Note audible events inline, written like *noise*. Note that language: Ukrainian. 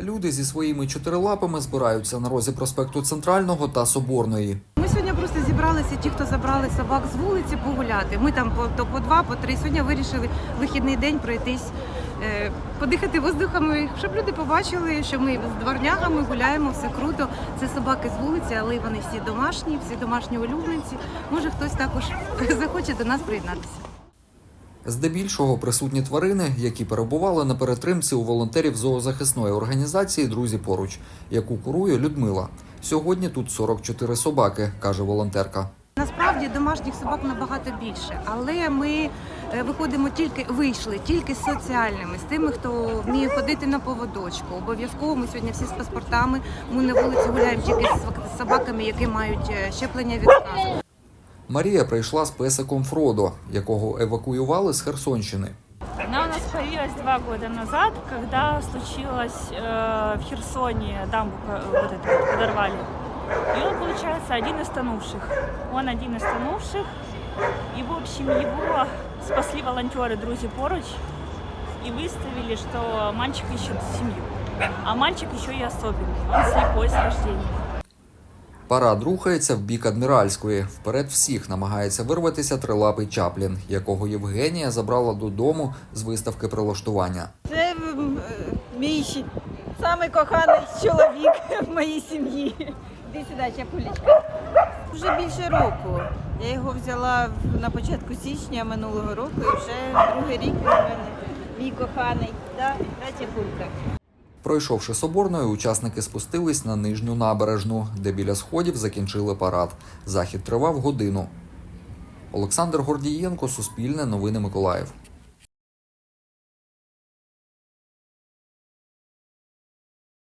Люди зі своїми чотирилапами збираються на розі проспекту Центрального та Соборної. Ми сьогодні просто зібралися, ті, хто забрали собак з вулиці, погуляти. Ми там по, то по два, по три. Сьогодні вирішили вихідний день пройтись, е, подихати воздухами, щоб люди побачили, що ми з дворнягами гуляємо, все круто. Це собаки з вулиці, але вони всі домашні, всі домашні улюбленці. Може хтось також *laughs* захоче до нас приєднатися. Здебільшого присутні тварини, які перебували на перетримці у волонтерів зоозахисної організації Друзі поруч, яку курує Людмила. Сьогодні тут 44 собаки, каже волонтерка. Насправді домашніх собак набагато більше, але ми е, виходимо тільки вийшли тільки з соціальними, з тими, хто вміє ходити на поводочку. Обов'язково ми сьогодні всі з паспортами. Ми на вулиці гуляємо тільки з собаками, які мають е, щеплення від сказу. Марія прийшла з песиком Фродо, якого евакуювали з Херсонщини. Она у нас появилась два года назад, когда случилось э, в Херсоне дамбу э, вот эту вот подорвали. И он, получается, один из тонувших. Он один из тонувших. И, в общем, его спасли волонтеры «Друзі поруч» и выставили, что мальчик ищет семью. А мальчик еще и особенный. Он слепой с рождения. Парад рухається в бік адміральської. Вперед всіх намагається вирватися трилапий Чаплін, якого Євгенія забрала додому з виставки прилаштування. Це е, мій самий коханий чоловік в моїй сім'ї. Іди сюди, чапулечка. Вже більше року. Я його взяла на початку січня минулого року і вже другий рік він мене мій коханий. Да? Да, чапулька. Пройшовши соборною, учасники спустились на нижню набережну, де біля сходів закінчили парад. Захід тривав годину. Олександр Гордієнко, Суспільне, Новини Миколаїв.